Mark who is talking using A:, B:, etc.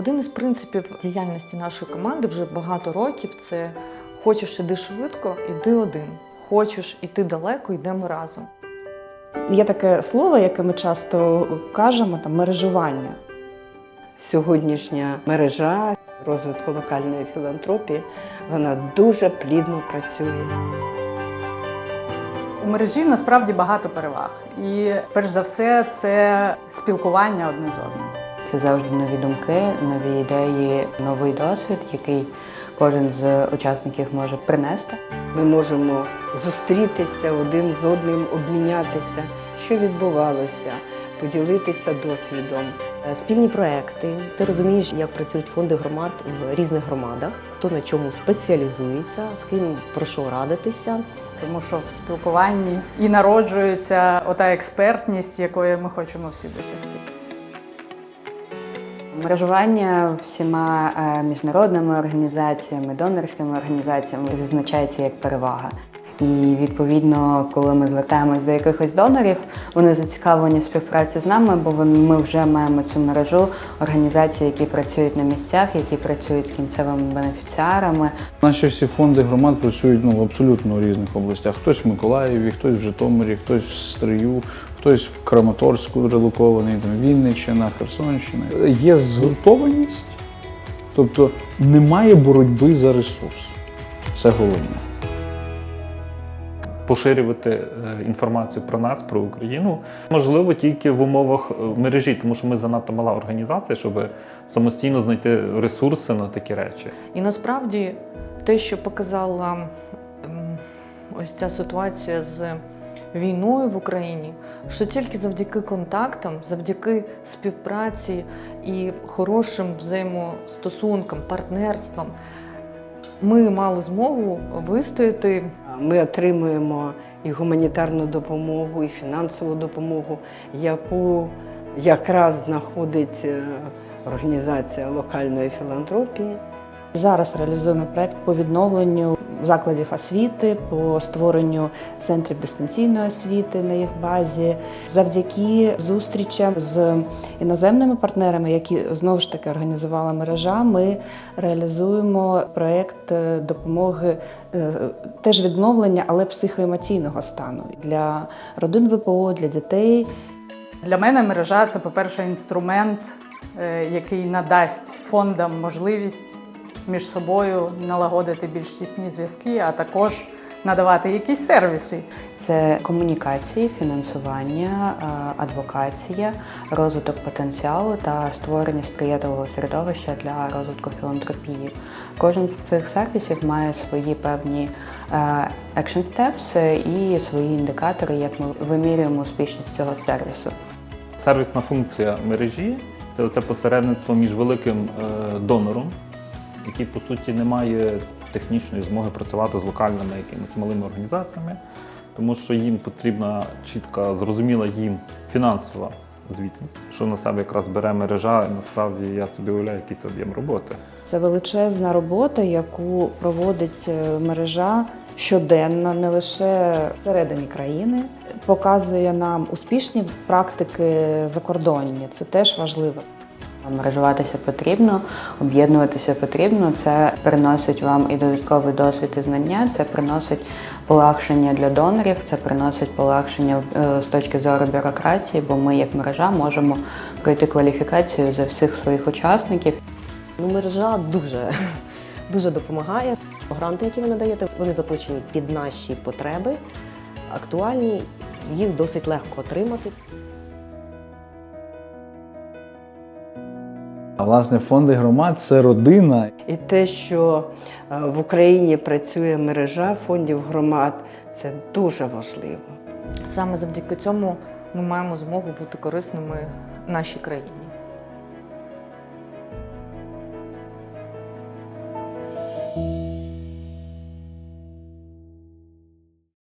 A: Один із принципів діяльності нашої команди вже багато років це хочеш іди швидко, іди один. Хочеш іти далеко, йдемо разом.
B: Є таке слово, яке ми часто кажемо, там мережування.
C: Сьогоднішня мережа розвитку локальної філантропії вона дуже плідно працює.
D: У мережі насправді багато переваг. І перш за все, це спілкування одне з одним.
E: Це завжди нові думки, нові ідеї, новий досвід, який кожен з учасників може принести.
C: Ми можемо зустрітися один з одним, обмінятися, що відбувалося, поділитися досвідом.
F: Е, Спільні проекти. Ти розумієш, як працюють фонди громад в різних громадах, хто на чому спеціалізується, з ким про що радитися.
D: Тому що в спілкуванні і народжується ота експертність, якої ми хочемо всі досягти.
E: Мережування всіма е, міжнародними організаціями, донорськими організаціями відзначається як перевага. І відповідно, коли ми звертаємось до якихось донорів, вони зацікавлені співпраці з нами, бо ми вже маємо цю мережу організацій, які працюють на місцях, які працюють з кінцевими бенефіціарами.
G: Наші всі фонди громад працюють ну, в абсолютно різних областях. Хтось в Миколаєві, хтось в Житомирі, хтось в Стрию, хтось в Краматорську релокований, там, Вінниччина, Херсонщина. Є згуртованість, тобто немає боротьби за ресурс. Це головне.
H: поширювати е, інформацію про нас, про Україну, можливо, тільки в умовах е, мережі, тому що ми занадто мала організація, щоб самостійно знайти ресурси на такі речі.
A: І насправді те, що показала ось ця ситуація з війною в Україні, що тільки завдяки контактам, завдяки співпраці і хорошим взаємостосункам, партнерствам, ми мали змогу вистояти
C: Ми отримуємо і гуманітарну допомогу, і фінансову допомогу, яку якраз знаходить е, організація локальної філантропії.
B: Зараз реалізуємо проект по відновленню закладів освіти, по створенню центрів дистанційної освіти на їх базі, завдяки зустрічам з іноземними партнерами, які знову ж таки організувала мережа. Ми реалізуємо проект е, допомоги е, теж відновлення, але психоемоційного стану для родин ВПО, для дітей.
D: Для мене мережа це, по-перше, інструмент, е, який надасть фондам можливість між собою налагодити більш тісні зв'язки, а також надавати якісь сервіси.
E: Це комунікації, фінансування, е, адвокація, розвиток потенціалу та створення сприятливого середовища для розвитку філантропії. Кожен з цих сервісів має свої певні е, action steps і свої індикатори, як ми вимірюємо успішність цього сервісу.
H: Сервісна функція мережі це оце посередництво між великим е, донором, який по суті не має технічної змоги працювати з локальними якимись малими організаціями, тому що їм потрібна чітка, зрозуміла їм фінансова звітність, що на себе якраз бере мережа. І насправді я собі уявляю, який це об'єм роботи.
B: Це величезна робота, яку проводить е, мережа щоденно, не лише всередині країни, показує нам успішні практики закордонні. Це теж важливо.
E: Мережуватися потрібно, об'єднуватися потрібно. Це приносить вам і додатковий досвід і знання, це приносить полегшення для донорів, це приносить полегшення е, з точки зору бюрократії, бо ми, як мережа, можемо пройти кваліфікацію за всіх своїх учасників.
F: Ну, мережа дуже, дуже допомагає. Гранти, які ви надаєте, вони заточені під наші потреби, актуальні, їх досить легко отримати.
G: А власне фонди громад це родина.
C: І те, що е, в Україні працює мережа фондів громад, це дуже важливо.
A: Саме завдяки цьому ми маємо змогу бути корисними нашій країні.